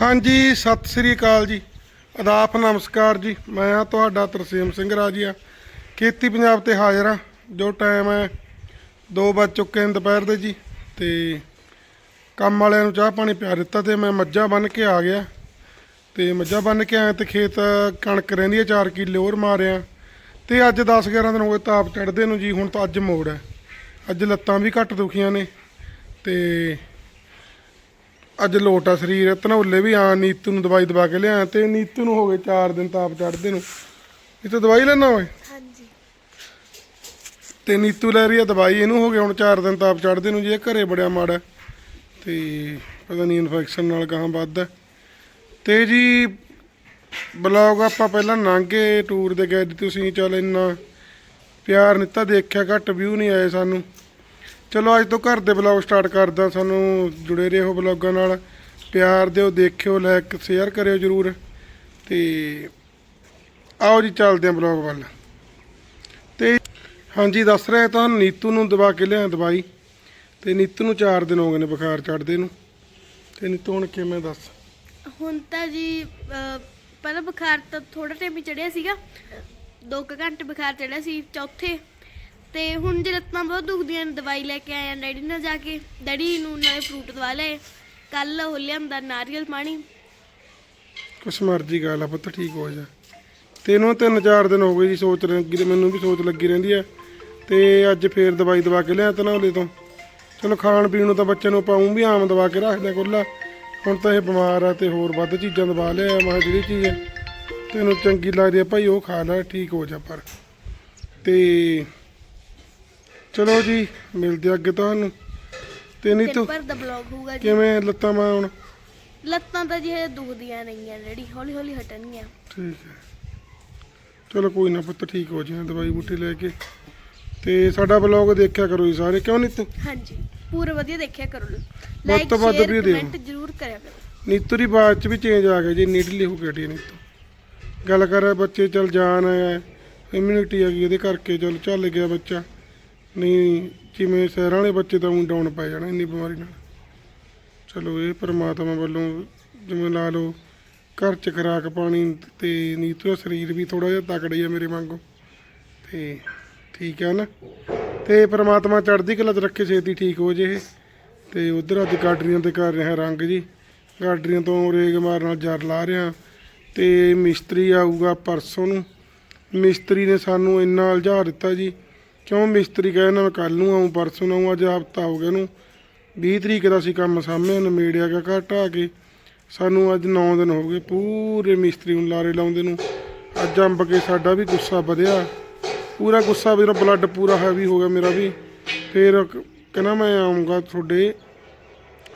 ਹਾਂਜੀ, ਸਤਿ ਸ੍ਰੀ ਅਕਾਲ ਜੀ। ਆਦਾਬ ਨਮਸਕਾਰ ਜੀ। ਮੈਂ ਆ ਤੁਹਾਡਾ ਤਰਸੇਮ ਸਿੰਘ ਰਾਜੀਆ। ਖੇਤੀ ਪੰਜਾਬ ਤੇ ਹਾਜ਼ਰ ਹਾਂ। ਜੋ ਟਾਈਮ ਹੈ 2 ਵੱਜ ਚੁੱਕੇ ਨੇ ਦੁਪਹਿਰ ਦੇ ਜੀ। ਤੇ ਕੰਮ ਵਾਲਿਆਂ ਨੂੰ ਚਾਹ ਪਾਣੀ ਪਿਆ ਦਿੱਤਾ ਤੇ ਮੈਂ ਮੱਝਾਂ ਬੰਨ ਕੇ ਆ ਗਿਆ। ਤੇ ਮੱਝਾਂ ਬੰਨ ਕੇ ਆਇਆ ਤੇ ਖੇਤ ਕਣਕ ਰਹਿੰਦੀ ਹੈ 4 ਕਿੱਲੇ ਹੋਰ ਮਾਰਿਆ। ਤੇ ਅੱਜ 10 11 ਦਿਨ ਹੋ ਗਏ ਤਾਪ ਚੜਦੇ ਨੂੰ ਜੀ, ਹੁਣ ਤਾਂ ਅੱਜ ਮੋੜ ਹੈ। ਅੱਜ ਲੱਤਾਂ ਵੀ ਘੱਟ ਦੁਖੀਆਂ ਨੇ। ਤੇ ਅੱਜ ਲੋਟ ਆ ਸਰੀਰ ਧਨੌਲੇ ਵੀ ਆ ਨੀਤੂ ਨੂੰ ਦਵਾਈ ਦਵਾ ਕੇ ਲਿਆ ਤੇ ਨੀਤੂ ਨੂੰ ਹੋ ਗਏ 4 ਦਿਨ ਤਾਪ ਚੜਦੇ ਨੂੰ। ਇਹ ਤਾਂ ਦਵਾਈ ਲੈਣਾ ਓਏ? ਹਾਂਜੀ। ਤੇ ਨੀਤੂ ਲੈ ਰਹੀ ਆ ਦਵਾਈ ਇਹਨੂੰ ਹੋ ਗਏ ਹੁਣ 4 ਦਿਨ ਤਾਪ ਚੜਦੇ ਨੂੰ ਜੀ ਘਰੇ ਬੜਿਆ ਮਾੜਾ। ਤੇ ਪਤਾ ਨਹੀਂ ਇਨਫੈਕਸ਼ਨ ਨਾਲ ਗਾਂ ਵੱਧਦਾ ਤੇ ਜੀ ਬਲੌਗ ਆਪਾਂ ਪਹਿਲਾਂ ਨਾਂਗੇ ਟੂਰ ਦੇ ਗਏ ਤੁਸੀਂ ਚੱਲ ਇੰਨਾ ਪਿਆਰ ਨਿੱਤਾ ਦੇਖਿਆ ਘੱਟ ਵਿਊ ਨਹੀਂ ਆਏ ਸਾਨੂੰ। ਚਲੋ ਅੱਜ ਤੋਂ ਘਰ ਦੇ ਬਲੌਗ ਸਟਾਰਟ ਕਰਦਾ। ਸਾਨੂੰ ਜੁੜੇ ਰਹੋ ਬਲੌਗਾਂ ਨਾਲ। ਪਿਆਰ ਦਿਓ ਦੇਖਿਓ ਲਾਈਕ ਸ਼ੇਅਰ ਕਰਿਓ ਜਰੂਰ। ਤੇ ਆਓ ਜੀ ਚੱਲਦੇ ਹਾਂ ਬਲੌਗ ਵੱਲ। ਤੇ ਹਾਂਜੀ ਦੱਸ ਰਿਹਾ ਤਾਂ ਨੀਤੂ ਨੂੰ ਦਵਾ ਕੇ ਲਿਆ ਦਵਾਈ। ਤੇ ਨੀਤੂ ਨੂੰ 4 ਦਿਨ ਹੋ ਗਏ ਨੇ ਬੁਖਾਰ ਚੜਦੇ ਨੂੰ। ਤੇ ਨੀਤੂ ਹੁਣ ਕਿਵੇਂ ਦੱਸ? ਹੁਣ ਤਾਂ ਜੀ ਅਹ, ਪਹਿਲਾਂ ਬੁਖਾਰ ਤਾਂ ਥੋੜਾ ਟਾਈਮ ਹੀ ਚੜਿਆ ਸੀਗਾ। 2 ਘੰਟੇ ਬੁਖਾਰ ਚੜਿਆ ਸੀ ਚੌਥੇ। ਤੇ ਹੁਣ ਜੇ ਲੱਤਾਂ ਬਹੁਤ ਦੁਖਦੀਆਂ ਨੇ, ਦਵਾਈ ਲੈ ਕੇ ਆਇਆ ਡੈਡੀ ਨਾਲ ਜਾ ਕੇ। ਡੈਡੀ ਨੂੰ ਨਾਲੇ ਫਰੂਟ ਦਵਾ ਲਏ। ਕੱਲ ਉਹ ਲਿਆਂਦਾ ਨਾਰੀਅਲ ਪਾਣੀ। ਕੁਛ ਮਰਜ਼ੀ ਗੱਲ ਆ ਪੁੱਤ, ਠੀਕ ਹੋ ਜਾ। ਤੈਨੂੰ ਤਿੰਨ ਚਾਰ ਦਿਨ ਹੋ ਗਏ ਜੀ ਸੋਚ ਲੱਗੀ ਤੇ ਮੈਨੂੰ ਵੀ ਸੋਚ ਲੱਗੀ ਰਹਿੰਦੀ ਆ। ਤੇ ਅੱਜ ਫੇਰ ਦਵਾਈ ਦਵਾ ਕੇ ਲਿਆ ਤਨੌਲੇ ਤੋਂ। ਚਲੋ ਖਾਣ ਪੀਣ ਨੂੰ ਤਾਂ ਬੱਚੇ ਨੂੰ ਪਾਉਂ ਵੀ ਆਮ ਦਵਾ ਕੇ ਰੱਖਦੇ ਕੋਲਾ। ਹੁਣ ਤਾਂ ਇਹ ਬਿਮਾਰ ਆ ਤੇ ਹੋਰ ਵੱਧ ਚੀਜ਼ਾਂ ਦਵਾ ਲਿਆ, ਮੈਂ ਜਿਹੜੀ ਚੀਜ਼ ਹੈ ਤੈਨੂੰ ਚੰਗੀ ਲੱਗਦੀ ਆ ਭਾਈ ਉਹ ਖਾ ਲੈ, ਠੀਕ ਹੋ ਜਾ ਪਰ। ਤੇ ਚਲੋ ਜੀ ਮਿਲਦੇ ਅੱਗੇ ਤੁਹਾਨੂੰ। ਤੇ ਨਹੀਂ ਤੂੰ ਪਰ ਦਾ ਬਲੌਗ ਹੋਊਗਾ ਜੀ। ਕਿਵੇਂ ਲੱਤਾਂ ਮਾਂ ਹੁਣ? ਲੱਤਾਂ ਤਾਂ ਜੀ ਹਜੇ ਦੁਖਦੀਆਂ ਨਹੀਂ ਆ ਡੈਡੀ ਹੌਲੀ ਹੌਲੀ ਹਟਣਗੀਆਂ। ਠੀਕ ਹੈ। ਚਲੋ ਕੋਈ ਨਾ ਪੁੱਤ ਠੀਕ ਹੋ ਜਾਏ ਦਵਾਈ ਬੂਟੀ ਲੈ ਕੇ। ਤੇ ਸਾਡਾ ਬਲੌਗ ਦੇਖਿਆ ਕਰੋ ਜੀ ਸਾਰੇ ਕਿਉਂ ਨਹੀਂ ਤੂੰ ਹਾਂਜੀ ਪੂਰਾ ਵਧੀਆ ਦੇਖਿਆ ਕਰੋ। ਲਾਈਕ ਤੋਂ ਵੱਧ ਸ਼ੇਅਰ ਦਿਓ। ਕਮੈਂਟ ਜ਼ਰੂਰ ਕਰਿਆ ਕਰੋ। ਨੀਤੂ ਦੀ ਬਾਤ ਚ ਵੀ ਚੇਂਜ ਆ ਗਿਆ ਜੀ ਨੀਡਲੀ ਹੋ ਗਈ ਨੀਤੂ। ਗੱਲ ਕਰ ਬੱਚੇ ਚਲ ਜਾਨ ਆਇਆ ਇਮਿਊਨਿਟੀ ਆ ਗਈ ਇਹਦੇ ਕਰਕੇ ਚਲ ਚੱਲ ਗਿਆ ਬੱਚਾ। ਨਹੀਂ, ਜਿਵੇਂ ਸ਼ਹਿਰਾਂ ਵਾਲੇ ਬੱਚੇ ਤਾਂ ਊਂ ਡਾਊਨ ਪੈ ਜਾਣਾ ਇੰਨੀ ਬਿਮਾਰੀ ਨਾਲ। ਚਲੋ, ਇਹ ਪ੍ਰਮਾਤਮਾ ਵੱਲੋਂ ਜਿਵੇਂ ਲਾ ਲਓ, ਘਰ ਚ ਖਰਾਕ ਪਾਣੀ ਤੇ ਨੀਤੂ ਦਾ ਸਰੀਰ ਵੀ ਥੋੜਾ ਜਿਹਾ ਤਕੜਾ ਹੀ ਆ ਮੇਰੇ ਵਾਂਗੂ। ਤੇ ਠੀਕ ਹੈ ਨਾ? ਤੇ ਪ੍ਰਮਾਤਮਾ ਚੜ੍ਹਦੀ ਕਲਾ ਚ ਰੱਖੇ, ਛੇਤੀ ਠੀਕ ਹੋ ਜੇ ਇਹ। ਤੇ ਉਧਰ ਅੱਜ ਗਾਡਰੀਆਂ ਤੇ ਕਰ ਰਿਹਾ ਰੰਗ ਜੀ। ਗਾਡਰੀਆਂ ਤੋਂ ਰੇਗ ਮਾਰ ਨਾਲ ਜਰ ਲਾ ਰਿਹਾ ਤੇ ਮਿਸਤਰੀ ਆਊਗਾ ਪਰਸੋਂ ਨੂੰ। ਮਿਸਤਰੀ ਨੇ ਸਾਨੂੰ ਇੰਨਾ ਉਲਝਾ ਦਿੱਤਾ ਜੀ। ਕਿਉਂ ਮਿਸਤਰੀ ਕਹਿੰਦਾ ਮੈਂ ਕੱਲ ਨੂੰ ਆਉਂ ਪਰਸੋਂ ਨੂੰ ਆਊਂ, ਅੱਜ ਹਫਤਾ ਹੋ ਗਿਆ ਨੂੰ 20 ਤਰੀਕ ਦਾ ਸੀ ਕੰਮ ਸਾਹਮਣੇ ਨਮੇੜਿਆ ਗਿਆ ਘਰ ਢਾਹ ਕੇ। ਸਾਨੂੰ ਅੱਜ 9 ਦਿਨ ਹੋ ਗਏ, ਪੂਰੇ ਮਿਸਤਰੀ ਨੂੰ ਲਾਰੇ ਲਾਉਂਦੇ ਨੂੰ। ਅੱਜ ਅੰਬ ਕੇ ਸਾਡਾ ਵੀ ਗੁੱਸਾ ਵਧਿਆ। ਪੂਰਾ ਗੁੱਸਾ ਵੀਰ ਬਲੱਡ ਪੂਰਾ ਹੈਵੀ ਹੋ ਗਿਆ ਮੇਰਾ ਵੀ। ਫਿਰ ਕ- ਕਹਿੰਦਾ ਮੈਂ ਆਉਂਗਾ ਤੁਹਾਡੇ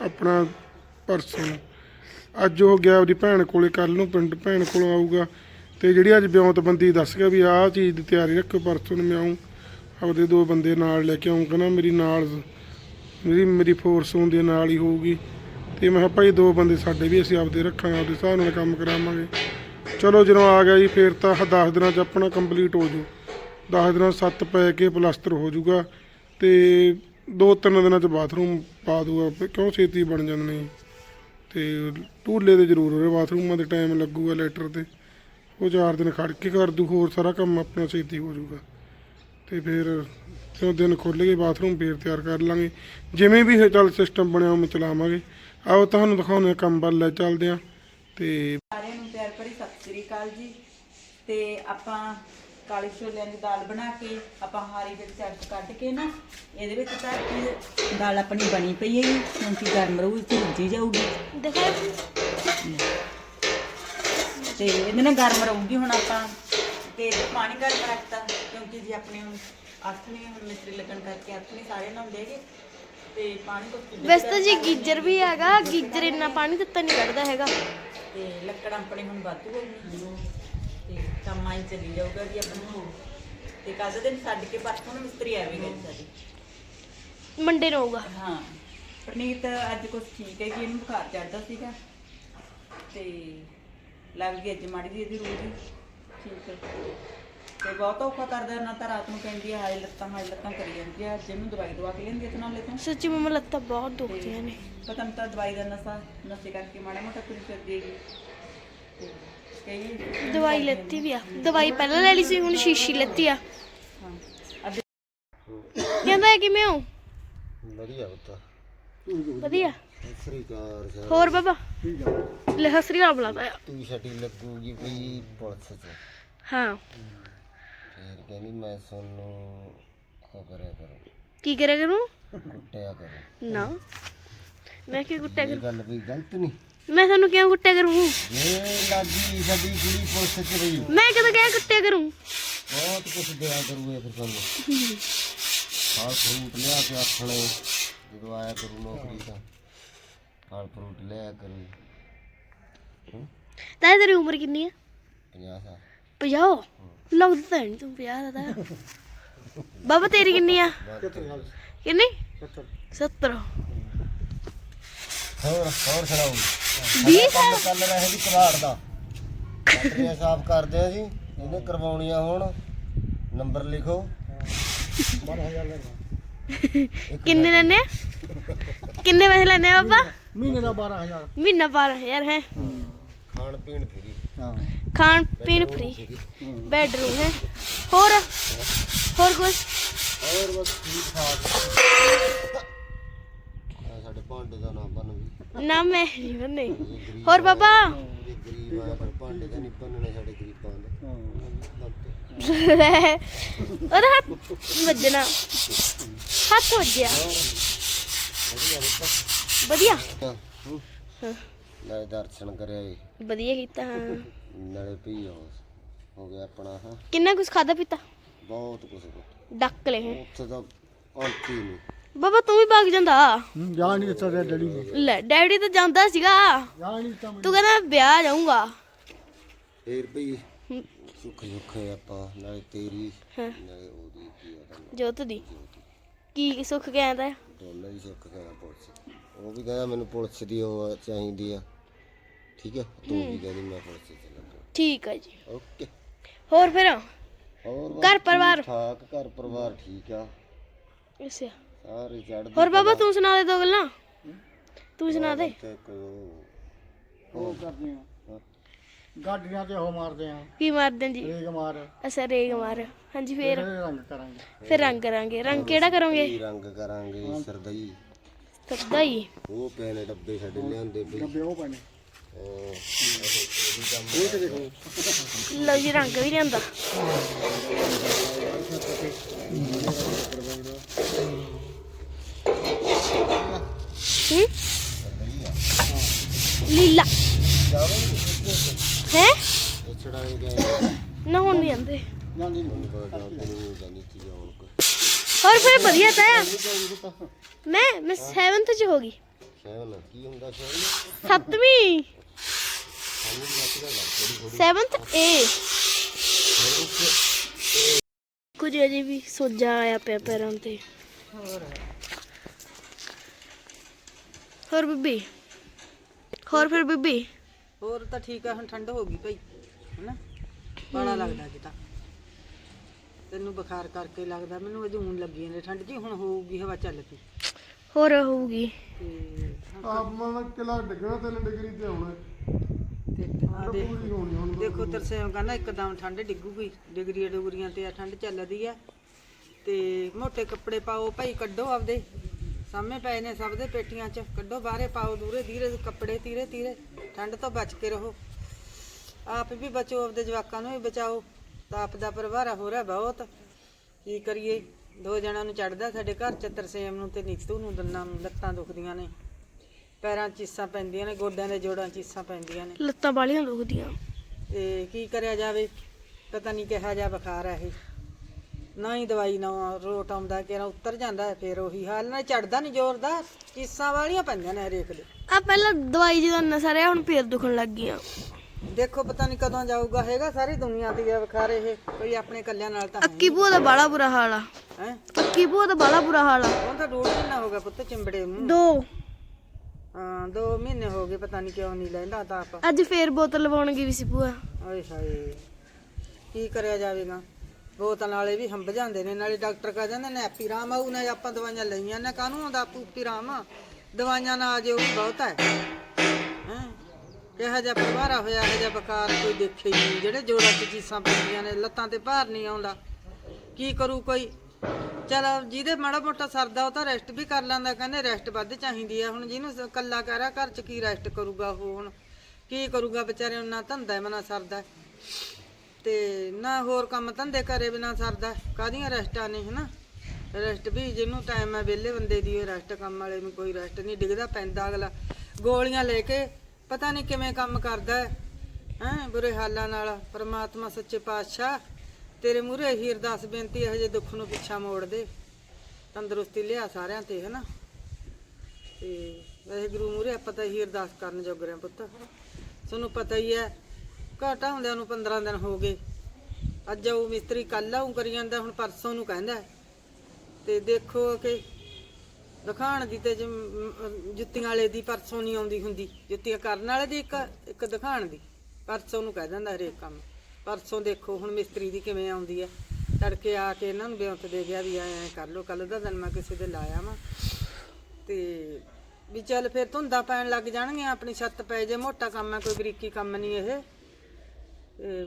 ਆਪਣਾ ਪਰਸੋਂ ਨੂੰ। ਅੱਜ ਉਹ ਗਿਆ ਉਹਦੀ ਭੈਣ ਕੋਲੇ ਕੱਲ ਨੂੰ ਪਿੰਡ ਭੈਣ ਕੋਲੋਂ ਆਊਗਾ। ਤੇ ਜਿਹੜੀ ਅੱਜ ਬਿਉਂਤਬੰਦੀ ਦੱਸ ਗਿਆ ਵੀ ਆਹ ਚੀਜ਼ ਦੀ ਤਿਆਰੀ ਰੱਖੋ, ਪਰਸੋਂ ਨੂੰ ਮੈਂ ਆਊਂ। ਆਪਦੇ ਦੋ ਬੰਦੇ ਨਾਲ ਲੈ ਕੇ ਆਉਂਗਾ ਨਾ ਮੇਰੀ ਨਾਲ ਮੇਰੀ ਮੇਰੀ ਫੋਰਸ ਹੁੰਦੀ ਨਾਲ ਹੀ ਹੋਊਗੀ। ਤੇ ਮੈਂ ਕਿਹਾ, ਭਾਈ ਦੋ ਬੰਦੇ ਸਾਡੇ ਵੀ ਅਸੀਂ ਆਪਦੇ ਰੱਖਾਂਗੇ, ਆਪਦੇ ਹਿਸਾਬ ਨਾਲ ਕੰਮ ਕਰਾਵਾਂਗੇ। ਚਲੋ ਜਦੋਂ ਆ ਗਿਆ ਜੀ, ਫੇਰ ਤਾਂ 10 ਦਿਨਾਂ ਚ ਆਪਣਾ ਕੰਪਲੀਟ ਹੋ ਜੂ 10 ਦਿਨਾਂ 'ਚ ਸੱਤ ਪੈ ਕੇ ਪਲਸਤਰ ਹੋ ਜਾਊਗਾ ਤੇ ਦੋ ਤਿੰਨ ਦਿਨਾਂ ਚ ਬਾਥਰੂਮ ਪਾ ਦੂਗਾ ਕਿਉਂ ਛੇਤੀ ਬਣ ਜਾਂਦੇ ਨੇ ਤੇ ਢੂਲੇ ਦੇ ਜ਼ਰੂਰ ਉਹਦੇ ਬਾਥਰੂਮਾਂ ਦੇ ਟਾਈਮ ਲੱਗੂਗਾ ਲੈਟਰ ਤੇ। ਉਹ ਚਾਰ ਦਿਨ ਖੜ ਕੇ ਕਰ ਦੂ ਹੋਰ ਸਾਰਾ ਕੰਮ ਆਪਣਾ ਛੇਤੀ ਹੋ ਜੂਗਾ ਤੇ ਫਿਰ ਜਦੋਂ ਦਿਨ ਖੁੱਲ੍ਹ ਗਏ ਬਾਥਰੂਮ ਫੇਰ ਤਿਆਰ ਕਰ ਲਾਂਗੇ। ਜਿਵੇਂ ਵੀ ਇਹ ਚੱਲ ਸਿਸਟਮ ਬਣਿਆ ਉਵੇਂ ਚਲਾਵਾਂਗੇ। ਆਓ ਤੁਹਾਨੂੰ ਦਿਖਾਉਂਦੇ ਹਾਂ ਕੰਮ ਵੱਲ ਲੈ ਚੱਲਦੇ ਹਾਂ ਤੇ ਸਾਰਿਆਂ ਨੂੰ ਪਿਆਰ ਭਰੀ ਸਤਿ ਸ੍ਰੀ ਅਕਾਲ ਜੀ। ਤੇ ਆਪਾਂ ਕਾਲੀ ਛੋਲਿਆਂ ਦੀ ਦਾਲ ਬਣਾ ਕੇ ਆਪਾਂ ਹਾਰੀ ਵਿੱਚ ਚੱਟ ਕੱਢ ਕੇ ਨਾ ਇਹਦੇ ਵਿੱਚ ਧਰ ਕੇ ਦਾਲ ਆਪਣੀ ਬਣੀ ਪਈ ਹੈ ਹੁਣ ਕੀ ਗਰਮ ਰਹੂ ਇੱਥੇ ਭੁੱਜੀ ਜਾਊਗੀ। ਦਿਖਾਓ ਤੇ ਇਹਦੇ ਨਾਲ ਗਰਮ ਰਹੂਗੀ ਹੁਣ ਆਪਾਂ। ਤੇ ਪਾਣੀ ਗਰਮ ਰੱਖਤਾ। ਕਿਉਂਕਿ ਜੀ ਆਪਣੇ ਹੁਣ ਅੱਠ ਨਹੀਂ ਹੁਣ ਮਿਸਤਰੀ ਲੱਗਣ ਕਰਕੇ ਅੱਠ ਨਹੀਂ ਸਾਰੇ ਨਹਾਉਂਦੇ ਹੈਗੇ ਤੇ ਪਾਣੀ ਤੋਂ ਵੈਸੇ ਤਾਂ ਜੀ ਗੀਜਰ ਵੀ ਹੈਗਾ ਗੀਜਰ ਇੰਨਾ ਪਾਣੀ ਦਿੱਤਾ ਨਹੀਂ ਕੱਢਦਾ ਹੈਗਾ। ਤੇ ਲੱਕੜਾਂ ਆਪਣੇ ਹੁਣ ਵਾਧੂ ਹੋ ਗਈਆਂ ਤੇ ਕੰਮ ਆਈ ਚੱਲੀ ਜਾਊਗਾ ਜੀ ਆਪਣਾ ਤੇ ਕੱਲ ਦਿਨ ਛੱਡ ਕੇ ਪਰਸੋਂ ਨੂੰ ਮਿਸਤਰੀ ਆਵੇਗਾ ਜੀ ਸਾਡੀ। ਮੰਡੇ ਨੂੰ ਹੋਊਗਾ ਹਾਂ। ਪ੍ਰਨੀਤ ਅੱਜ ਕੁਝ ਠੀਕ ਹੈ ਕਿ ਇਹਨੂੰ ਬੁਖਾਰ ਚੜਦਾ ਸੀਗਾ। ਤੇ ਲੱਗ ਗਈ ਅੱਜ ਮਾੜੀ ਜੀ ਇਹਦੀ ਰੂਹ ਦੀ। ਠੀਕ ਹੈ। ਤੇ ਬਹੁਤ ਔਖਾ ਕਰਦਾ ਨਾ ਤਾਂ ਰਾਤ ਨੂੰ ਪੈਂਦੀ ਆ ਹਾਏ ਲੱਤਾਂ ਹਾਏ ਲੱਤਾਂ ਕਰੀ ਜਾਂਦੀ ਆ ਜਿਹਨੂੰ ਦਵਾਈ ਦਵਾ ਕੇ ਲੈਂਦੀ ਆ ਤੇ ਨਾਲੇ ਤੋਂ। ਸੱਚੀ ਮੰਮਾ ਲੱਤਾਂ ਬਹੁਤ ਦੁਖਦੀਆਂ ਨੇ। ਪਤਾ ਨਹੀਂ ਤਾਂ ਦਵਾਈ ਦਾ ਨਸ਼ਾ ਨਸ਼ੇ ਕਰਕੇ ਮਾੜਾ ਮੋਟਾ ਤੁਰ ਫਿਰਦੀ ਹੈਗੀ। ਤੇ ਕਈ ਦਵਾਈ ਲੈਤੀ ਵੀ ਆ। ਦਵਾਈ ਪਹਿਲਾਂ ਲੈ ਲਈ ਸੀ ਹੁਣ ਸ਼ੀਸ਼ੀ ਲੈਤੀ ਆ। ਕਹਿੰਦਾ ਹੈ ਕਿਵੇਂ ਹੋ ਵਧੀਆ ਹੁੰਦਾ ਵਧੀਆ। ਸ੍ਰੀਕਾਰ ਸਰ ਹੋਰ ਬਾਬਾ? ਲੈ ਹਸਰੀ ਨਾਲ ਬੁਲਾਤਾ ਆ। ਤੂੰ ਛੱਡੀ ਲੱਗੂਗੀ ਵੀ ਪੁਲਿਸ ਚ। ਹਾਂ। ਫੇਰ ਕਹਿੰਦੀ ਮੈਂ ਤੁਹਾਨੂੰ ਉਹ ਕਰਿਆ ਕਰੂੰ। ਕੀ ਕਰਿਆ ਕਰੂੰ? ਕੁੱਟਿਆ ਕਰੂੰ। ਨਾ। ਮੈਂ ਕੀ ਕੁੱਟਿਆ ਇਹ ਕਰੂੰ। ਗੱਲ ਵੀ ਗਲਤ ਨਹੀਂ। ਮੈਂ ਤੁਹਾਨੂੰ ਕਿਉਂ ਕੁੱਟਿਆ ਕਰੂੰ? ਜੇ ਲੱਗੀ ਸਾਡੀ ਕੁੜੀ ਪੁਲਿਸ ਚ ਰਹੀ ਮੈਂ ਕਦੋਂ ਕਿਹਾ ਕੁੱਟਿਆ ਕਰੂੰ? ਬਹੁਤ ਕੁਝ ਦਿਆ ਕਰੂਏ ਫਿਰ ਤੁਹਾਨੂੰ। ਫਲ ਫਰੂਟ ਲਿਆ ਕੇ ਆਖਣੇ ਜਦੋਂ ਆਇਆ ਕਰੂ ਨੌਕਰੀ ਤਾਂ। ਫਲ ਫਰੂਟ ਲਿਆ ਕਰੂ। ਤਾਂ ਤੇਰੀ ਉਮਰ ਕਿੰਨੀ ਆ? 50 ਸਾਲ। 50 ਲੱਗਦਾ ਤਾਂ ਨਹੀਂ ਤੂੰ 50 ਦਾ ਤਾਂ। ਬਾਬਾ ਤੇਰੀ ਕਿੰਨੀ ਆ? ਕਿੰਨੀ? 70 ਹੋਰ ਹੋਰ ਸੁਣਾਓ? 20 ਕੰਮ ਚੱਲ ਰਿਹਾ ਸੀ ਘਰਾੜ ਦਾ। ਬੈਟਰੀਆਂ ਸਾਫ਼ ਕਰਦੇ ਆ ਜੀ ਇਹਨੇ ਕਰਵਾਉਣੀਆਂ ਹੁਣ। ਨੰਬਰ ਲਿਖੋ। ਕਿੰਨੇ ਲੈਣੇ ਆ? ਕਿੰਨੇ ਪੈਸੇ ਲੈਣੇ ਆ ਬਾਬਾ? ਮਹੀਨੇ ਦਾ 12000 ਮਹੀਨਾ 12000 ਹੈ। ਖਾਣ ਪੀਣ ਫਰੀ। ਹਾਂ। ਖਾਣ ਪੀਣ ਫ੍ਰੀ। ਬੈਡਰੂਮ ਹੈ। ਹੋਰ? ਹੋਰ ਕੁਝ ਹੋਰ ਬਸ ਠੀਕ ਠਾਕ। ਸਾਡੇ ਭਾਂਡੇ ਦਾ ਨਾਮ ਬਣ ਵੀ ਨਾ ਮੈਂ ਨਹੀਂ ਬੰਨੇ ਹੋਰ ਬਾਬਾ? ਇਹ ਗਰੀਬ ਆ ਪਰ ਭਾਂਡੇ ਤਾਂ ਨਹੀਂ ਬਣਨੇ ਸਾਡੇ ਗਰੀਬਾਂ ਦੇ। ਉਹਦਾ ਹੱਥ ਵੱਜਣਾ। ਹੱਥ ਵੱਜਿਆ। ਵਧੀਆ। ਨਾਲੇ ਦਰਸ਼ਨ ਕਰਿਆ ਵਧੀਆ ਕੀਤਾ ਹਾਂ। ਨਾਲੇ ਪੀ ਹੋ ਹੋ ਗਿਆ ਆਪਣਾ ਹਾਂ। ਕਿੰਨਾ ਕੁਝ ਖਾਦਾ ਪੀਤਾ? ਬਹੁਤ ਕੁਝ ਡੱਕ ਲੈ ਹੈਂ। ਉੱਥੇ ਤਾਂ ਅੰਤੀ ਨਹੀਂ ਬਾਬਾ ਤੂੰ ਵੀ ਭਾਗ ਜਾਂਦਾ। ਜਾਣ ਨਹੀਂ ਦਿੱਤਾ ਡੈਡੀ ਨੇ। ਲੈ ਡੈਡੀ ਤਾਂ ਜਾਂਦਾ ਸੀਗਾ। ਜਾਣ ਨਹੀਂ ਦਿੱਤਾ ਤੂੰ ਕਹਿੰਦਾ ਵਿਆਹ ਜਾਊਂਗਾ। ਫੇਰ ਭਈ ਸੁੱਖ ਸੁੱਖ ਹੈ ਆਪਾਂ ਨਾਲੇ ਤੇਰੀ ਹਾਂ। ਨਾਲੇ ਉਹਦੀ ਕੀ ਆ ਜੋਤ ਦੀ। ਕੀ ਸੁੱਖ ਕਹਿੰਦਾ ਦੋਨਾਂ ਦੀ ਸੁੱਖ ਕਹਿੰਦਾ ਪੁਲਿਸ। ਉਹ ਵੀ ਕਹਿੰਦਾ ਮੈਨੂੰ ਪੁਲਿਸ ਦੀ ਉਹ ਚਾਹੀਦੀ ਆ। ਠੀਕ ਹੈ ਤੂੰ ਵੀ ਕਹਿੰਦੀ ਮੈਂ ਪੁਲਿਸ ਠੀਕ ਹੈ ਜੀ। ਓਕੇ। ਹੋਰ ਫਿਰ? ਹੋਰ ਬਸ ਘਰ ਪਰਿਵਾਰ? ਠੀਕ ਠਾਕ ਘਰ ਪਰਿਵਾਰ ਠੀਕ ਆ। ਅੱਛਾ। ਸਾਰੇ ਚੜ੍ਹਦੀ ਹੋਰ ਬਾਬਾ ਤੂੰ ਸੁਣਾ ਦੇ ਦੋ ਗੱਲਾਂ। ਤੂੰ ਸੁਣਾ ਦੇ। ਉਹ ਕਰਦੇ ਆ। ਗਾਡੀਆਂ ਤੇ ਉਹ ਮਾਰਦੇ ਆ। ਕੀ ਮਾਰਦੇ ਜੀ? ਰੇਗ ਮਾਰ। ਅਸਾਂ ਰੇਗ ਮਾਰ। ਹਾਂਜੀ ਫੇਰ? ਫਿਰ ਰੰਗ ਕਰਾਂਗੇ। ਫਿਰ ਰੰਗ ਕਰਾਂਗੇ। ਰੰਗ ਕਿਹੜਾ ਕਰੋਗੇ? ਕੀ ਰੰਗ ਕਰਾਂਗੇ ਸਰਦਈ। ਸੱਦਾ ਹੀ ਉਹ ਪਏ ਨੇ ਡੱਬੇ ਸਾਡੇ ਲਿਆਂਦੇ ਬਈ। ਡੱਬੇ ਉਹ ਪੈਣੇ। ਲਓ ਜੀ ਰੰਗ ਵੀ ਲਿਆਂਦਾ ਲੀਲਾ ਹੈ ਨਾ ਹੁਣ ਨਹੀਂ ਆਂਦੇ ਹੋਰ ਫਿਰ ਵਧੀਆ ਤਾਂ ਮੈਂ ਮੈਂ 7th ਚ ਹੋ ਗਈ 7th ਕੀ ਹੁੰਦਾ 7th 7ਵੀਂ सेवंथ ए ਕੁਝ ਅਜੇ ਵੀ ਸੋਜਾ ਆਇਆ ਪਿਆ ਪੈਰਾਂ ਤੇ। ਹੋਰ ਬੀਬੀ? ਹੋਰ ਫਿਰ ਬੀਬੀ? ਹੋਰ ਤਾਂ ਠੀਕ ਆ ਹੁਣ ਠੰਡ ਹੋ ਗਈ ਭਾਈ ਹੈਨਾ? ਬਾਲਾ ਲੱਗਦਾ ਜੀ ਤਾਂ। ਤੈਨੂੰ ਬੁਖਾਰ ਕਰਕੇ ਲੱਗਦਾ ਮੈਨੂੰ ਅਜੂਨ ਲੱਗੀ ਨੇ ਠੰਡ ਜੀ ਹੁਣ ਹੋਊਗੀ ਹਵਾ ਚੱਲ ਕੇ ਹੋਰ ਹੋਊਗੀ। ਤੇ ਆਪ ਮਨ ਕਿਲਾ ਡਿੱਗਣਾ 3 ਡਿਗਰੀ ਤੇ ਆਉਣਾ। ਤੇ ਆ ਦੇਖ ਦੇਖੋ ਤਰਸੇਮ ਕਹਿੰਦਾ ਇੱਕਦਮ ਠੰਡ ਡਿੱਗੂਗੀ ਡਿਗਰੀਆਂ ਡੁਗਰੀਆਂ ਤੇ ਆ ਠੰਡ ਚੱਲਦੀ ਆ। ਤੇ ਮੋٹے ਕੱਪੜੇ ਪਾਓ ਭਾਈ ਕੱਢੋ ਆਪਦੇ। ਸਾਹਮਣੇ ਪਏ ਨੇ ਸਭ ਦੇ ਪੇਟੀਆਂ 'ਚ ਕੱਢੋ ਬਾਹਰੇ ਪਾਓ ਦੂਰੇ ਧੀਰੇ ਕੱਪੜੇ ਧੀਰੇ ਧੀਰੇ। ਠੰਡ ਤੋਂ ਬਚ ਕੇ ਰਹੋ। ਆਪ ਵੀ ਬਚੋ ਆਪਦੇ ਜਵਾਕਾਂ ਨੂੰ ਵੀ ਬਚਾਓ। ਤਾਪ ਦਾ ਪ੍ਰਭਾਰਾ ਹੋ ਰਿਹਾ ਬਹੁਤ। ਕੀ ਕਰੀਏ? ਦੋ ਜਣਾਂ ਨੂੰ ਚੜਦਾ ਸਾਡੇ ਘਰ 'ਚ ਤਰਸੇਮ ਨੂੰ ਤੇ ਨੀਤੂ ਨੂੰ ਦੰਨਾਂ ਨੂੰ ਲੱਤਾਂ ਦੁਖਦੀਆਂ ਨੇ। ਪੈਰਾਂ 'ਚ ਚੀਸਾਂ ਪੈਂਦੀਆਂ ਨੇ ਗੋਡਿਆਂ ਦੇ ਜੋੜਾਂ 'ਚ ਚੀਸਾਂ ਪੈਂਦੀਆਂ ਨੇ। ਲੱਤਾਂ ਬਾਲੀਆਂ ਦੁਖਦੀਆਂ। ਤੇ ਕੀ ਕਰਿਆ ਜਾਵੇ? ਪਤਾ ਨਹੀਂ ਕਿਹਾ ਜਾ ਬੁਖਾਰ ਹੈ ਇਹ। ਨਾ ਹੀ ਦਵਾਈ ਨਾ ਰੋਟ ਆਉਂਦਾ ਕਿ ਨਾ ਉਤਰ ਜਾਂਦਾ ਫਿਰ ਉਹੀ ਹਾਲ। ਨਾਲ ਚੜਦਾ ਨਹੀਂ ਜ਼ੋਰ ਦਾ ਚੀਸਾਂ ਵਾਲੀਆਂ ਪੈਂਦੀਆਂ ਨੇ ਹਰੇਕ ਦੇ। ਆ ਪਹਿਲਾਂ ਦਵਾਈ ਜਿਹਦਾ ਨਸਾ ਰਿਹਾ ਹੁਣ ਫੇਰ ਦੁਖਣ ਲੱਗ ਗਈਆਂ। ਦੇਖੋ ਪਤਾ ਨਹੀਂ ਕਦੋਂ ਜਾਊਗਾ ਹੈਗਾ ਸਾਰੀ ਦੁਨੀਆ ਦੀ ਹੈ ਬੁਖਾਰ ਇਹ। ਕੋਈ ਆਪਣੇ ਕੱਲਿਆਂ ਨਾਲ ਤਾਂ ਅੱਕੀ ਭੂਆ ਦਾ ਬਾਲਾ ਬੁਰਾ ਹਾਲ ਆ। ਹੈ? ਅੱਕੀ ਭੂਆ ਦਾ ਬਾਲਾ ਬੁਰਾ ਹਾਲ ਆ। ਉਹ ਤਾਂ ਡੂਢ ਮਹੀਨਾ ਹੋ ਗਿਆ ਪੁੱਤ ਚਿੰਬੜੇ ਨੂੰ। ਦੋ। ਹਾਂ 2 ਮਹੀਨੇ ਹੋ ਗਏ ਪਤਾ ਨਹੀਂ ਕਿਉਂ ਨਹੀਂ ਲੈਂਦਾ ਤਾਪ ਅੱਜ ਫੇਰ ਬੋਤਲ ਲਵਾਉਣ ਗਈ ਵੀ ਸੀ ਭੂਆ ਓਏ ਹਾਏ ਕੀ ਕਰਿਆ ਜਾਵੇਗਾ? ਬੋਤਲ ਵਾਲੇ ਵੀ ਹੰਬ ਜਾਂਦੇ ਨੇ ਨਾਲੇ ਡਾਕਟਰ ਕਹ ਜਾਂਦੇ ਨੇ ਐਪੀ ਰਾਮ ਆਊ ਨਾ ਆਪਾਂ ਦਵਾਈਆਂ ਲਈਆਂ ਨੇ ਕਾਹਨੂੰ ਆਉਂਦਾ ਪੂਪੀ ਰਾਮ ਦਵਾਈਆਂ ਨਾਲ ਅਜੇ ਉਹ ਬਹੁਤ ਹੈ। ਹੈਂ? ਕਿਹੋ ਜਿਹਾ ਪਰਿਵਾਰਾ ਹੋਇਆ ਇਹੋ ਜਿਹਾ ਬਕਾਰ ਕੋਈ ਦੇਖੇ ਹੀ ਨਹੀਂ ਜਿਹੜੇ ਜੋੜਾਂ 'ਚ ਚੀਸਾਂ ਪੈਂਦੀਆਂ ਨੇ ਲੱਤਾਂ ਤੇ ਭਾਰ ਨਹੀਂ ਆਉਂਦਾ। ਕੀ ਕਰੂ ਕੋਈ? ਚਲ ਜਿਹਦੇ ਮਾੜਾ ਮੋਟਾ ਸਰਦਾ ਉਹ ਤਾਂ ਰੈਸਟ ਵੀ ਕਰ ਲੈਂਦਾ ਕਹਿੰਦੇ ਰੈਸਟ ਵੱਧ ਚਾਹੀਦੀ ਆ। ਹੁਣ ਜਿਹਨੂੰ ਸ- ਕੱਲਾ ਕਹਿ ਰਿਹਾ ਘਰ 'ਚ ਕੀ ਰੈਸਟ ਕਰੂਗਾ ਉਹ ਹੁਣ? ਕੀ ਕਰੂਗਾ ਵਿਚਾਰੇ ਨੂੰ ਨਾ ਧੰਦਾ ਹੈ, ਨਾ ਸਰਦਾ। ਹੈ। ਤੇ ਨਾ ਹੋਰ ਕੰਮ ਧੰਦੇ ਕਰੇ ਬਿਨਾ ਸਰਦਾ। ਹੈ। ਕਾਹਦੀਆਂ ਰੈਸਟਾਂ ਨੇ ਹਨਾ? ਰੈਸਟ ਵੀ ਜਿਹਨੂੰ ਟਾਈਮ ਹੈ ਵਿਹਲੇ ਬੰਦੇ ਦੀ ਉਹ ਰੈਸਟ ਕੰਮ ਵਾਲੇ ਨੂੰ ਕੋਈ ਰੈਸਟ ਨਹੀਂ ਡਿੱਗਦਾ ਪੈਂਦਾ ਅਗਲਾ। ਗੋਲੀਆਂ ਲੈ ਕੇ ਪਤਾ ਨਹੀਂ ਕਿਵੇਂ ਕੰਮ ਕਰਦਾ ਹੈ ਹੈਂ ਬੁਰੇ ਹਾਲਾਂ ਨਾਲ। ਪਰਮਾਤਮਾ ਸੱਚੇ ਪਾਤਸ਼ਾਹ ਤੇਰੇ ਮੂਹਰੇ ਹੀ ਅਰਦਾਸ ਬੇਨਤੀ ਹੈ ਜੇ ਦੁੱਖ ਨੂੰ ਪਿੱਛਾ ਮੋੜ ਦੇ। ਤੰਦਰੁਸਤੀ ਲਿਆ ਸਾਰਿਆਂ ਤੇ, ਹਨਾ? ਤੇ ਵਾਹਿਗੁਰੂ ਮੂਹਰੇ ਆਪਾਂ ਤਾਂ ਹੀ ਅਰਦਾਸ ਕਰਨ ਜੋਗਰੇ ਹਾਂ ਪੁੱਤ। ਤੁਹਾਨੂੰ ਪਤਾ ਹੀ ਹੈ, ਘਾਟਾ ਹੁੰਦਿਆਂ ਨੂੰ 15 ਦਿਨ ਹੋ ਗਏ। ਅੱਜ ਉਹ ਮਿਸਤਰੀ ਕੱਲ ਆਉਂ ਕਰੀ ਜਾਂਦਾ, ਹੁਣ ਪਰਸੋਂ ਨੂੰ ਕਹਿੰਦਾ। ਤੇ ਦੇਖੋ ਕਿ ਦਿਖਾਣ ਦੀ ਤੇ ਜਿਮ- ਜੁੱਤੀਆਂ ਵਾਲੇ ਦੀ ਪਰਸੋਂ ਨਹੀਂ ਆਉਂਦੀ ਹੁੰਦੀ। ਜੁੱਤੀਆਂ ਕਰਨ ਵਾਲੇ ਦੀ ਇੱਕ ਇੱਕ ਦਿਖਾਣ ਦੀ। ਪਰਸੋਂ ਨੂੰ ਕਹਿ ਦਿੰਦਾ ਹਰੇਕ ਕੰਮ। ਪਰਸੋਂ ਦੇਖੋ ਹੁਣ ਮਿਸਤਰੀ ਦੀ ਕਿਵੇਂ ਆਉਂਦੀ ਹੈ। ਤੜਕੇ ਆ ਕੇ ਇਹਨਾਂ ਨੂੰ ਬਿਉਂਤ ਦੇ ਗਿਆ ਵੀ ਐ ਐ ਕਰ ਲੋ ਕੱਲ ਦਾ ਦਿਨ ਮੈਂ ਕਿਸੇ ਦੇ ਲਾਇਆ ਵਾਂ। ਤੇ ਵੀ ਚੱਲ ਫਿਰ ਧੁੰਦਾਂ ਪੈਣ ਲੱਗ ਜਾਣਗੀਆਂ, ਆਪਣੀ ਛੱਤ ਪੈ ਜੇ, ਮੋਟਾ ਕੰਮ ਹੈ, ਕੋਈ ਬਰੀਕੀ ਕੰਮ ਨਹੀਂ ਇਹ। ਤੇ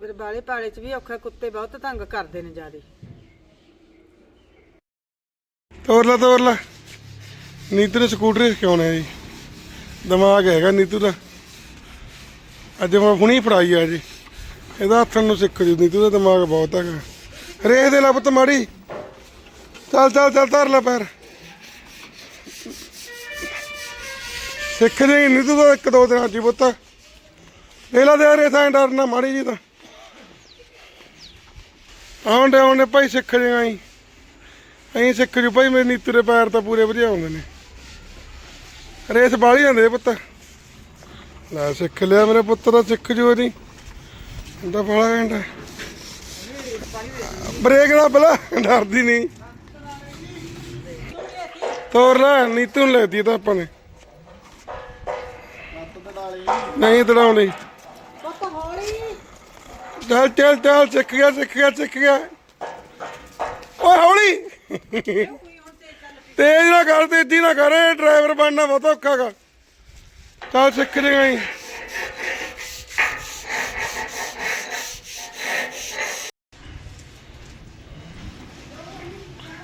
ਫਿਰ ਬਾਲੇ ਪਾਲੇ ਚ ਵੀ ਔਖਾ, ਕੁੱਤੇ ਬਹੁਤ ਤੰਗ ਕਰਦੇ ਨੇ ਜਿਆਦੇ। ਤੋਰ ਲਾ ਤੋਰ ਲਾ ਨੀਤੂ ਨੇ ਸਕੂਟਰ ਸਿਖਾਉਣਾ ਜੀ ਦਿਮਾਗ ਹੈਗਾ ਨੀਤੂ ਦਾ। ਅੱਜ ਮੈਂ ਹੁਣੀ ਫੜਾਈ ਆ ਜੀ। ਇਹਦਾ ਹੱਥਣ ਨੂੰ ਸਿੱਖ ਜੂ ਨੀਤੂ ਤੂੰ ਦਿਮਾਗ ਬਹੁਤ ਹੈਗਾ। ਰੇਖ ਦੇ ਲਾ ਪੁੱਤ ਮਾੜੀ। ਚੱਲ ਚੱਲ ਚੱਲ, ਧਰ ਲੈ ਪੈਰ। ਸਿੱਖ ਜੇ ਨੀਤੂ ਤੂੰ ਇੱਕ ਦੋ ਦਿਨਾਂ ਚ ਹੀ ਪੁੱਤ। ਲੈ ਲਾ ਦੇ ਰੇ ਤਾਂ ਡਰਨਾ ਮਾੜੀ ਜੀ ਤਾਂ। ਆਉਂਦੇ ਆਉਂਦੇ ਭਾਈ ਸਿੱਖ ਜੇਗਾ ਹੀ। ਐਂ ਸਿੱਖ ਜੂ ਭਾਈ ਮੇਰੇ ਨੀਤੂ ਦੇ ਪੈਰ ਤਾਂ ਪੂਰੇ ਵਧੀਆ ਹੁੰਦੇ ਨੇ। ਰੇਸ ਬਾਲੀ ਜਾਂਦੇ ਪੁੱਤ। ਲੈ ਸਿੱਖ ਲਿਆ ਮੇਰੇ ਪੁੱਤ ਦਾ ਸਿੱਖ ਜੂ ਇਹਦੀ। ਇਹਦਾ ਬੜਾ ਘੰਟਾ ਬ੍ਰੇਕ ਦਾ ਬਲਾ ਡਰਦੀ ਨਹੀਂ। ਤੋਰ ਲੈ, ਨੀਤੂ ਨੂੰ ਲੈਦੀ ਤਾਂ ਆਪਾਂ ਨੇ। ਨਹੀਂ ਦੜਾਉਣੀ। ਚੱਲ ਚੱਲ ਚੱਲ, ਸਿੱਖ ਗਿਆ ਸਿੱਖ ਗਿਆ ਸਿੱਖ ਗਿਆ। ਓਏ ਹੌਲੀ। ਤੇਜ਼ ਨਾ ਕਰ, ਤੇਜ਼ੀ ਨਾ ਕਰ ਡਰਾਈਵਰ ਬਣਨਾ ਬਹੁਤ ਔਖਾ ਗਾ। ਚੱਲ, ਸਿੱਖ ਜੇਗਾ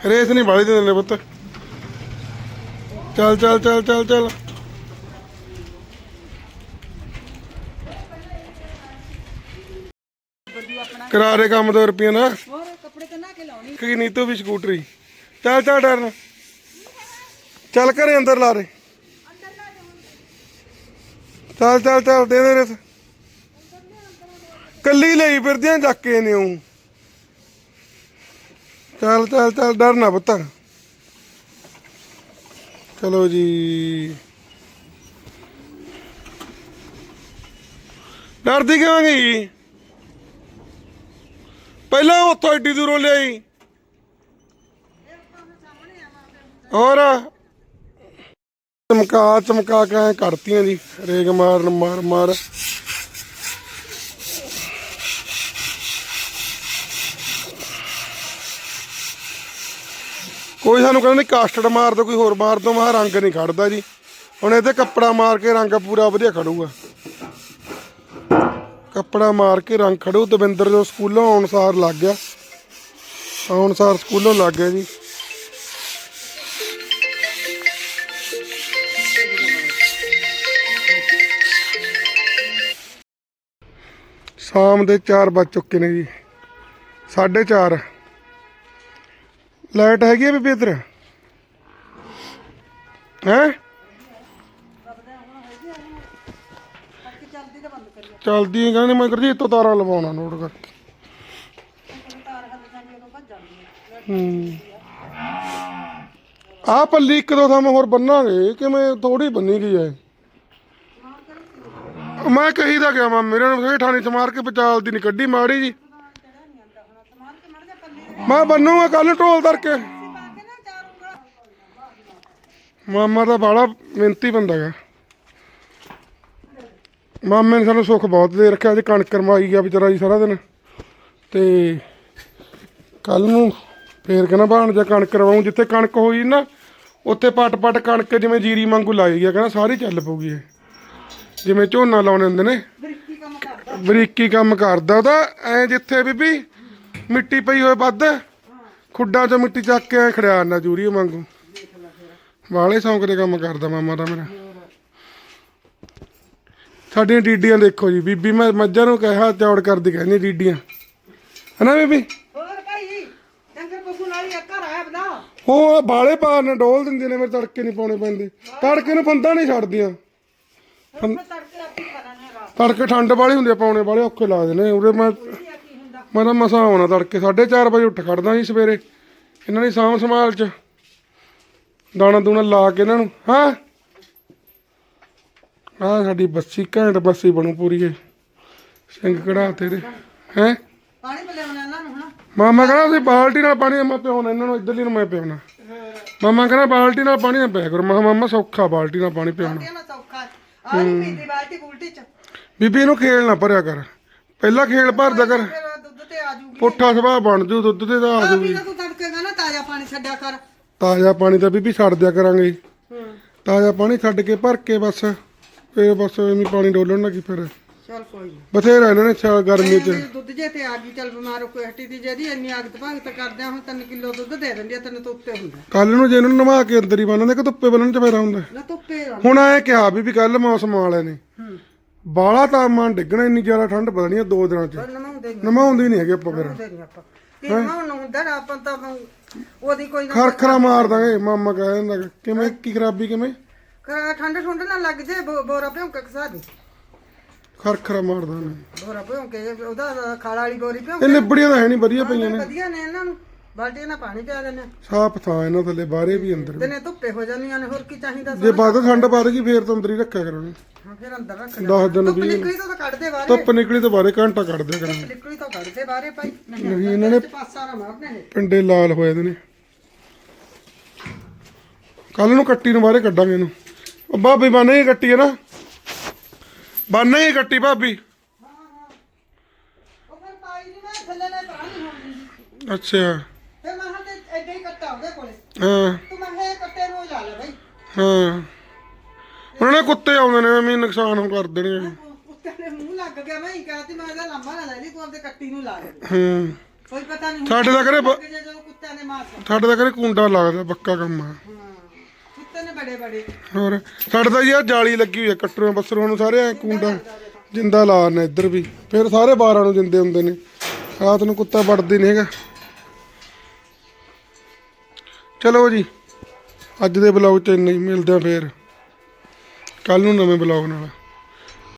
ਰੇਸ ਨਹੀਂ ਬਾਲੀ ਦੇ ਦਿੰਦੇ ਪੁੱਤ। ਚੱਲ ਚੱਲ ਚੱਲ ਚੱਲ ਚੱਲ। ਕਰਾਰੇ ਕੰਮ ਦੋ ਰੁਪਏ ਨਾ। ਹੋਰ ਕੱਪੜੇ ਤਾਂ ਨਾ ਕੇ ਲਾਉਣੀ ਕਿ ਨੀਤੂ ਵੀ ਸਕੂਟਰੀ। ਚੱਲ ਚੱਲ ਡਰਨ। ਚੱਲ ਘਰੇ ਅੰਦਰ ਲਾ ਦੇ। ਚੱਲ ਚੱਲ ਚੱਲ ਦੇ ਦੇ ਰਸ। ਕੱਲੀ ਲਈ ਫਿਰਦੀਆਂ ਚੱਕ ਕੇ ਨੇ ਉਹ ਚੱਲ ਚੱਲ ਚੱਲ ਡਰਨਾ ਪੁੱਤ ਚਲੋ ਜੀ। ਡਰਦੀ ਕਿਉਂ ਗਈ ਪਹਿਲਾਂ ਉੱਥੋਂ ਏਡੀ ਦੂਰੋਂ ਲਿਆਈ। ਹੋਰ? ਚਮਕਾ ਚਮਕਾ ਕੇ ਕਰਤੀਆਂ ਜੀ, ਰੇਗ ਮਾਰਨ, ਮਾਰ ਮਾਰ। ਕੋਈ ਸਾਨੂੰ ਕਹਿੰਦਾ ਨਹੀਂ ਕਾਸਟਡ ਮਾਰ ਦੋ ਕੋਈ ਹੋਰ ਮਾਰ ਦੋ ਮਾ ਰੰਗ ਨਹੀਂ ਖੜਦਾ ਜੀ। ਹੁਣ ਇਹਦੇ ਕੱਪੜਾ ਮਾਰ ਕੇ ਰੰਗ ਪੂਰਾ ਵਧੀਆ ਖੜੂਗਾ। ਕੱਪੜਾ ਮਾਰ ਕੇ ਰੰਗ ਖੜੂ, ਦਵਿੰਦਰ ਜੋ ਸਕੂਲੋਂ ਆਉਣ ਸਾਰ ਲੱਗ ਗਿਆ। ਆਉਣ ਸਾਰ ਸਕੂਲੋਂ ਲੱਗ ਗਿਆ ਜੀ। ਸ਼ਾਮ ਦੇ 4 ਵੱਜ ਚੁੱਕੇ ਨੇ ਜੀ। 4:30 ਲਾਈਟ ਹੈਗੀ ਆ ਬੀਬੀ ਇੱਧਰ? ਹੈ? ਚਲਦੀ ਹੈ ਕਹਿੰਦੇ ਮੈਂ ਗੁਰਜੀਤ ਤੋਂ ਤਾਰਾਂ ਲਵਾਉਣਾ ਨੋਟ ਕਰਕੇ। ਹੂੰ। ਆ ਪੱਲੀ ਇੱਕ ਦੋ ਥਾਂ ਹੋਰ ਬੰਨਾਂਗੇ, ਕਿਵੇਂ ਥੋੜੀ ਬੰਨੀ ਗਈ ਹੈ ਮੈਂ ਕਹੀ ਦਾ ਗਿਆ, ਮੈਂ ਮੇਰੇ ਨੂੰ ਫੇਰ ਠਾਣੀ ਚ ਮਾਰ ਕੇ ਬਚਾਲ ਦੀ ਨਹੀਂ ਕੱਢੀ ਮਾੜੀ ਜੀ। ਮੈਂ ਬੰਨੂਗਾ ਕੱਲ ਨੂੰ ਢੋਲ ਧਰ ਕੇ ਮਾਮਾ ਤਾਂ ਬਾਲਾ ਮਿਹਨਤੀ ਬੰਦਾ ਗਾ ਮਾਮੇ ਨੇ ਸਾਨੂੰ ਸੁੱਖ ਬਹੁਤ ਦੇ ਰੱਖਿਆ ਅੱਜ ਕਣਕ ਰਮਾਈ ਗਿਆ ਵਿਚਾਰਾ ਜੀ ਸਾਰਾ ਦਿਨ। ਤੇ ਕੱਲ ਨੂੰ ਫੇਰ ਕਹਿੰਦਾ ਬਾਣ ਜਾ ਕਣਕ ਰਵਾਉਂ ਜਿੱਥੇ ਕਣਕ ਹੋਈ ਨਾ ਉੱਥੇ ਪਟ ਪਟ ਕਣਕ ਜਿਵੇਂ ਜੀਰੀ ਵਾਂਗੂ ਲਾਈ ਗਿਆ ਕਹਿੰਦਾ ਸਾਰੀ ਚੱਲ ਪਊਗੀ ਇਹ। ਜਿਵੇਂ ਝੋਨਾ ਲਾਉਣੇ ਹੁੰਦੇ ਨੇ। ਬਰੀਕੀ ਕੰਮ ਕਰਦਾ ਉਹਦਾ ਐ ਜਿੱਥੇ ਬੀਬੀ ਮਿੱਟੀ ਪਈ ਹੋਏ ਵੱਧ। ਖੁੱਡਾਂ 'ਚੋਂ ਮਿੱਟੀ ਚੱਕ ਕੇ ਐ ਖੜਿਆ ਨਾ ਜੂਰੀ ਵਾਂਗੂ। ਵਾਲੇ ਸੌਂਕ ਦੇ ਕੰਮ ਕਰਦਾ ਮਾਮਾ ਦਾ ਮੇਰਾ। ਸਾਡੀਆਂ ਡੀਡੀਆਂ ਦੇਖੋ ਜੀ ਬੀਬੀ ਮੈਂ ਮੱਝਾਂ ਨੂੰ ਕਿਹਾ ਚੌੜ ਕਰਦੀ ਕਹਿੰਦੀ ਡੀਡੀਆਂ। ਹਨਾ ਬੀਬੀ? ਹੋਰ ਭਾਈ ਡੰਗਰ ਪਸ਼ੂ ਨਾਲ ਹੀ ਘਰ ਆਇਆ ਬਦਾ ਉਹ ਬਾਲੇ ਪਾਰ ਨੇ ਡੋਲ ਦਿੰਦੇ ਨੇ ਮੇਰੇ ਤੜਕੇ ਨਹੀਂ ਪਾਉਣੇ ਪੈਂਦੇ। ਤੜਕੇ ਨੂੰ ਫੰਦਾ ਨਹੀਂ ਛੱਡਦੀਆਂ। ਤੜਕੇ ਠੰਡ ਵਾਲੀ ਹੁੰਦੀ ਆ ਪਾਉਣੇ ਵਾਲੇ ਔਖੇ ਲੱਗਦੇ ਨੇ। ਉਰੇ ਮੈਂ ਮੈਂ ਤਾਂ ਮਸਾਂ ਆਉਣਾ ਤੜਕੇ 4:30 ਵਜੇ ਉੱਠ ਖੜਦਾ ਜੀ ਸਵੇਰੇ। ਇਹਨਾਂ ਦੀ ਸਾਂਭ ਸੰਭਾਲ ਚ। ਦਾਣਾ ਦੂਣਾ ਲਾ ਕੇ ਇਹਨਾਂ ਨੂੰ ਹਾਂ? ਆਹ ਸਾਡੀ ਬੱਸੀ ਘੈਂਟ ਬੱਸੀ ਬਣੂ ਪੂਰੀ ਇਹ। ਸਿੰਘ ਕਢਾ ਤੇਰੇ ਹੈ? ਪਾਣੀ ਪਿਲਾਉਣਾ ਇਹਨਾਂ ਨੂੰ ਹਨਾ ਮਾਮਾ ਕਹਿੰਦਾ ਤੁਸੀਂ ਬਾਲਟੀ ਨਾਲ ਪਾਣੀ ਮੈਂ ਪਿਆਉਣਾ ਇਹਨਾਂ ਨੂੰ ਇੱਧਰਲੀ ਨੂੰ ਮੈਂ ਪਿਆਉਣਾ ਮਾਮਾ ਕਹਿੰਦਾ ਬਾਲਟੀ ਨਾਲ ਪਾਣੀ ਨਾ ਪਿਆ ਕਰੋ। ਮੈਂ ਕਿਹਾ ਮਾਮਾ ਸੌਖਾ ਬਾਲਟੀ ਨਾਲ ਪਾਣੀ ਪਿਆਉਣਾ ਇਹ ਨਾ ਸੌਖਾ ਆ ਪੀਂਦੀ ਬਾਲਟੀ ਬੁਲਟੀ ਚ। ਬੀਬੀ ਇਹਨੂੰ ਖੇਲ ਨਾ ਭਰਿਆ ਕਰ। ਪਹਿਲਾਂ ਖੇਲ ਭਰਦਾ ਕਰ। ਤੇ ਆ ਜੂਗੀ। ਪੁੱਠਾ ਸੁਭਾਅ ਬਣ ਜੂ ਦੁੱਧ ਤੇ ਤਾਂ ਆ ਵੀ ਨਾ ਤੂੰ ਤੜਕੇਗਾ ਨਾ ਤਾਜ਼ਾ ਪਾਣੀ ਛੱਡਿਆ ਕਰ। ਤਾਜ਼ਾ ਪਾਣੀ ਤਾਂ ਬੀਬੀ ਛੱਡ ਦਿਆ ਕਰਾਂਗੇ। ਹੂੰ। ਤਾਜ਼ਾ ਪਾਣੀ ਛੱਡ ਕੇ ਭਰ ਕੇ ਬਸ ਫੇਰ ਬਸ ਐਵੇਂ ਪਾਣੀ ਡੋਲਣ ਲੱਗੀ ਫਿਰ। ਚਲ ਕੋਈ ਨੀ। ਬਥੇਰਾ ਇਹਨਾਂ ਨੇ ਛਾ ਗਰਮੀ ਚ। ਇਹ ਦੁੱਧ ਜੇ ਤੇ ਆ ਗਈ ਚਲ ਬਿਮਾਰ ਹੋ ਕੋਈ ਹੱਟੀ ਦੀ ਜਿਹਦੀ ਇੰਨੀ ਆਗਤ ਭਗਤ ਕਰਦਿਆਂ ਹੁਣ 3 ਕਿਲੋ ਦੁੱਧ ਦੇ ਦਿੰਦੀ ਆ ਤੈਨੂੰ ਤਾਂ ਉੱਤੇ ਹੁੰਦਾ। ਕੱਲ ਨੂੰ ਜੇ ਇਹਨੂੰ ਨਵਾ ਕੇ ਅੰਦਰ ਹੀ ਬੰਨਦੇ ਕਿ ਧੁੱਪੇ ਬੰਨਣ ਚ ਫੇਰਾ ਹੁੰਦਾ। ਨਾ ਧੁੱਪੇ ਹੁਣ ਐ ਕਿਹਾ ਵੀ ਵੀ ਕੱਲ ਮੌਸਮ ਵਾਲੇ ਨੇ। ਬਾਲਾ ਤਾਪਮਾਨ ਡਿੱਗਣਾ ਇੰਨੀ ਜ਼ਿਆਦਾ ਠੰਡ ਪੜਨੀ ਆ ਦੋ ਦਿਨਾਂ ਚ। ਨਮਾਉਂਦੇ ਨਹੀਂ ਨਮਾਉਂਦੇ ਨਹੀਂ ਹੈਗੇ ਆਪਾਂ ਫਿਰ। ਨਮਾਉਂਦੇ ਨਹੀਂ ਆਪਾਂ। ਕਿਵੇਂ ਨੂੰ ਹੁੰਦਾ ਨਾ ਆਪਾਂ ਤਾਂ ਉਹਦੀ ਕੋਈ ਨਾ ਖਰਖਰਾ ਮਾਰ ਦਾਂਗੇ ਮਾਮਾ ਕਹਿ ਦਿੰਦਾ ਕਿ ਕਿਵੇਂ ਕੀ ਖਰਾਬੀ ਕਿਵੇਂ? ਕਰਾ ਠੰਡ ਠੰਡ ਨਾ ਲੱਗ ਜੇ ਬੋ- ਬੋਰਾ ਭਿਉਂ ਕੇ ਖਸਾ ਦੀ। ਖਰਖਰਾ ਮਾਰ ਦਾਂਗੇ। ਬੋਰਾ ਭਿਉਂ ਕੇ ਉਹਦਾ ਖਾਲ ਵਾਲੀ ਬੋਰੀ ਭਿਉਂ ਇਹ ਲਿਬੜੀਆਂ ਤਾਂ ਹੈ ਨਹੀਂ ਵਧੀਆ ਪਈਆਂ ਨੇ। ਵਧੀਆ ਨੇ ਇਹਨਾਂ ਨੂੰ। ਬਾਲਟੀ ਨਾਲ ਪਾਣੀ ਪਿਆ ਦਿੰਦੇ ਸਾਫ਼ ਥਾਂ ਇਹਨਾਂ ਥੱਲੇ ਬਾਹਰੇ ਵੀ ਅੰਦਰ ਵੀ। ਦਿਨੇ ਧੁੱਪੇ ਹੋ ਜਾਂਦੀਆਂ ਨੇ ਹੋਰ ਕੀ ਚਾਹੀਦਾ ਜੇ ਵੱਧ ਠੰਡ ਵੱਧ ਗਈ ਫੇਰ ਤਾਂ ਅੰਦਰ ਹੀ ਰੱਖਿਆ ਕਰਾਂਗੇ ਹਾਂ ਫਿਰ ਅੰਦਰ ਰੱਖ 10 ਦਿਨ ਧੁੱਪ 20 ਨਿਕਲੀ ਤਾਂ ਕੱਢਦੇ ਬਾਹਰ। ਧੁੱਪ ਨਿਕਲੀ ਤਾਂ ਬਾਹਰੇ ਘੰਟਾ ਕੱਢ ਦਿਆ ਕਰਾਂਗੇ ਨਿਕਲੀ ਤਾਂ ਕੱਢਦੇ ਬਾਹਰੇ ਭਾਈ। ਨਹੀਂ ਇਹਨਾਂ ਨੇ ਪਾਸਾ ਨਾ ਮਾਰਨੇ ਨੇ ਪਿੰਡੇ ਲਾਲ ਹੋ ਜਾਂਦੇ ਨੇ। ਕੱਲ ਨੂੰ ਕੱਟੀ ਨੂੰ ਬਾਹਰੇ ਕੱਢਾਂਗੇ ਇਹਨੂੰ। ਉਹ ਭਾਬੀ ਬੰਨ ਹੀ ਕੱਟੀ ਹੈ ਨਾ। ਬੰਨ ਹੀ ਕੱਟੀ ਭਾਬੀ। ਉਹ ਫਿਰ ਪਾਈ ਨਹੀਂ ਮੈਂ ਥੱਲੇ ਲੈ ਪਾਣੀ ਹੁੰਦੀ ਅੱਛਾ ਫਿਰ ਮੈਂ ਹਾਂ ਤੇ ਐਡੇ ਹੀ ਕੱਟਾ ਉਹਦੇ ਕੋਲੇ ਹਾਂ। ਤੂੰ ਨੂੰ ਲੈ ਬਈ। ਹਾਂ। ਉਹਨਾਂ ਨੇ ਕੁੱਤੇ ਆਉਂਦੇ ਨੇ ਐਵੇਂ ਹੀ ਨੁਕਸਾਨ ਹੋ ਕਰ ਦੇਣਗੇ ਉੱਤੇ ਦੇ ਮੂੰਹ ਲੱਗ ਗਿਆ ਮੈਂ ਹੀ ਕਹਤੀ ਮੈਂ ਇਹਦਾ ਲੰਬਾ ਨਾ ਲੈ ਲਈ ਤੂੰ ਆਪਦੇ ਕੱਟੀ ਨੂੰ ਲਾ ਲੈ ਹੂੰ। ਕੋਈ ਪਤਾ ਨਹੀਂ ਸਾਡੇ ਤਾਂ ਘਰੇ ਬ- ਜਦੋਂ ਕੁੱਤਿਆਂ ਨੇ ਮਾਰ ਸਾਡੇ ਤਾਂ ਕਰੇ ਕੁੰਡਾ ਲੱਗਦਾ ਪੱਕਾ ਕੰਮ ਆ। ਹਾਂ। ਕੁੱਤੇ ਨੇ ਬੜੇ ਬੜੇ। ਹੋਰ ਸਾਡੇ ਤਾਂ ਯਾਰ ਜਾਲੀ ਲੱਗੀ ਹੋਈ ਹੈ ਕੱਟਰੋਂ ਬਸਰੋਂ ਨੂੰ ਸਾਰੇ ਐ ਕੁੰਡਾ ਜਿੰਦਾ ਲਾਣਾ ਇੱਧਰ ਵੀ। ਫਿਰ ਸਾਰੇ ਬਾਰਾਂ ਨੂੰ ਜਿੰਦੇ ਹੁੰਦੇ ਨੇ। ਰਾਤ ਨੂੰ ਕੁੱਤਾ ਵੜਦੇ ਨਹੀਂ ਹੈਗਾ। ਚਲੋ ਜੀ। ਅੱਜ ਦੇ ਬਲੌਗ ਚ ਇੰਨਾ ਹੀ ਮਿਲਦੇ ਆ ਫੇਰ। ਕੱਲ ਨੂੰ ਨਵੇਂ ਬਲੌਗ ਨਾਲ।